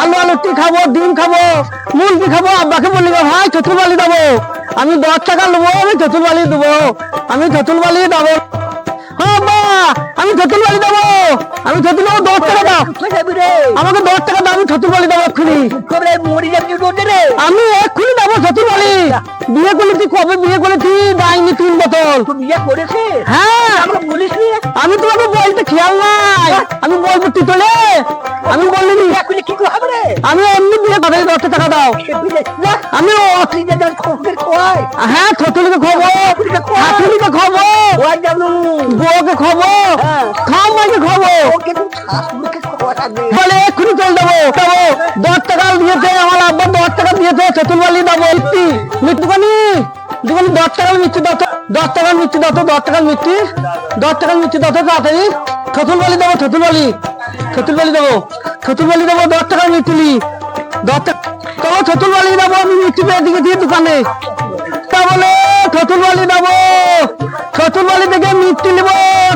আলু আলুটি খাব, ডিম খাব, মুরগি খাব, আব্বাকে বলি, ভাই, চতুর বালি দেবো। আমি দশ টাকা নেব আমি চতুর বালি দেবো। আমি চতুর বালি দেবো। হ্যাঁ আমি চতুর বালি দেবো। আমি চতুর বালি দশ টাকা দাও। আমাকে দশ টাকা দাও, আমি চতুর বালি দেবো এক্ষুনি। আমি এক্ষুনি দেবো চতুর বালি। বিয়ে করেছি, কবে বিয়ে করেছি, দাইনি তিন বোতল। তুই বিয়ে হ্যাঁ আমি তোমাকে বলতে খেয়াল নাই। আমি বলব টিটলে আমি বলিনি বিয়ে করলে কি করে হবে রে আমি এমনি বিয়ে করে দশ টাকা দাও। আমি হ্যাঁ ছোটলিকে খাব হাতুলিকে খাব বউকে খাব হ্যাঁ। খাও মাকে খাব বলে, এক্ষুনি চল দেবো দেবো। দশ টাকা দিয়েছে, আমার আব্বা দশ টাকা দিয়েছে চতুর বালি দেবো, মিষ্টি। মিষ্টিখানি দোকানি দশ টাকার মিষ্টি দশ দশ টাকার মিষ্টি দশ দশ টাকার মিষ্টি। দশ টাকার মিষ্টি দশ তাড়াতাড়ি। চতুর বালি দেবো চতুর বালি চতুর বালি দেবো চতুর বালি দেবো, দশ মিষ্টি। নি। দশ টাকা চলো চতুর বালি দেবো, আমি মিষ্টি পেয়ে দিকে দিয়ে দোকানে। তা বলে চতুর বালি দেবো চতুর বালি থেকে মিষ্টি নেব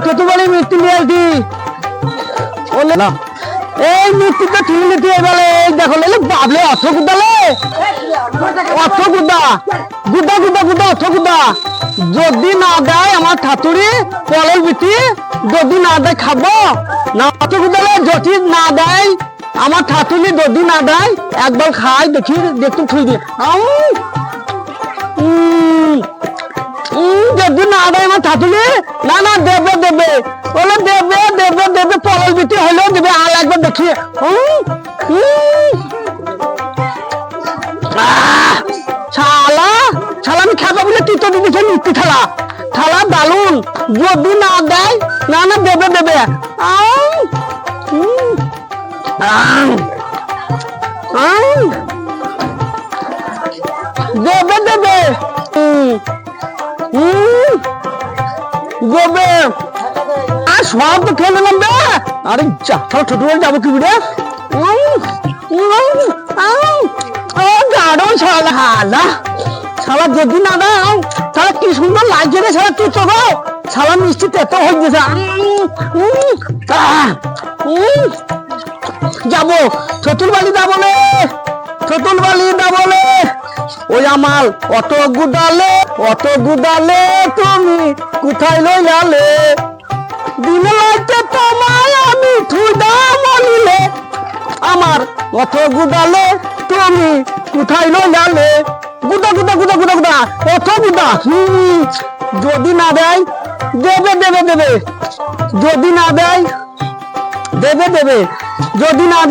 চতুর বালি মিষ্টি নিয়ে আসি বলে এই মিষ্টিটা ঠিক নিতে এবারে, এই দেখো লেলে বাবলে অর্থ গুদালে অর্থ গুদা গুদা গুদা গুদা, অর্থ গুদা। যদি না দেয় আমার ঠাতুরি কলের বিটি যদি না দেয় খাব? না যদি না দেয়, আমার ঠাতুরি যদি না দেয়, একবার খাই, দেখি দেখতে ছুঁই দিয়ে যদি না দেয় আমার ঠাতুরি না না, দেবে দেবে। বলে দেবে দেবে দেবে পরল বিটি হলেও দেবে, আর একবার দেখি। শালা শালা, আমি খাব বলে তুই তো দিদিছে মিষ্টি দালুন যদি না দেয় না না দেবে দেবে। দেবে দেবে দেবে আর সব তো খেয়ে নিলাম বে আরে যা তাহলে ছোট বলে যাব কি রে গাড়ো ছাড়া হালা শালা যদি না দাও তাহলে কি সুন্দর লাগছে রে শালা তুই চলো শালা মিষ্টি তেতো হয়ে। যাব চতুর বালি যাব। রে চতুর বালি যাব রে ওই আমার অত গুদালে অত গুদালে তুমি কোথায় লইলালে? দিন লাইতে তোমায় আমি ঠুদা মলিলে আমার অত গুদালে তুমি কোথায় লইলালে? গুদা গুদা গুদা গুদা গুদা, অত গুদা। হুম যদি না দেয় দেবে দেবে দেবে। যদি না দেয় দেবে দেবে। যদি না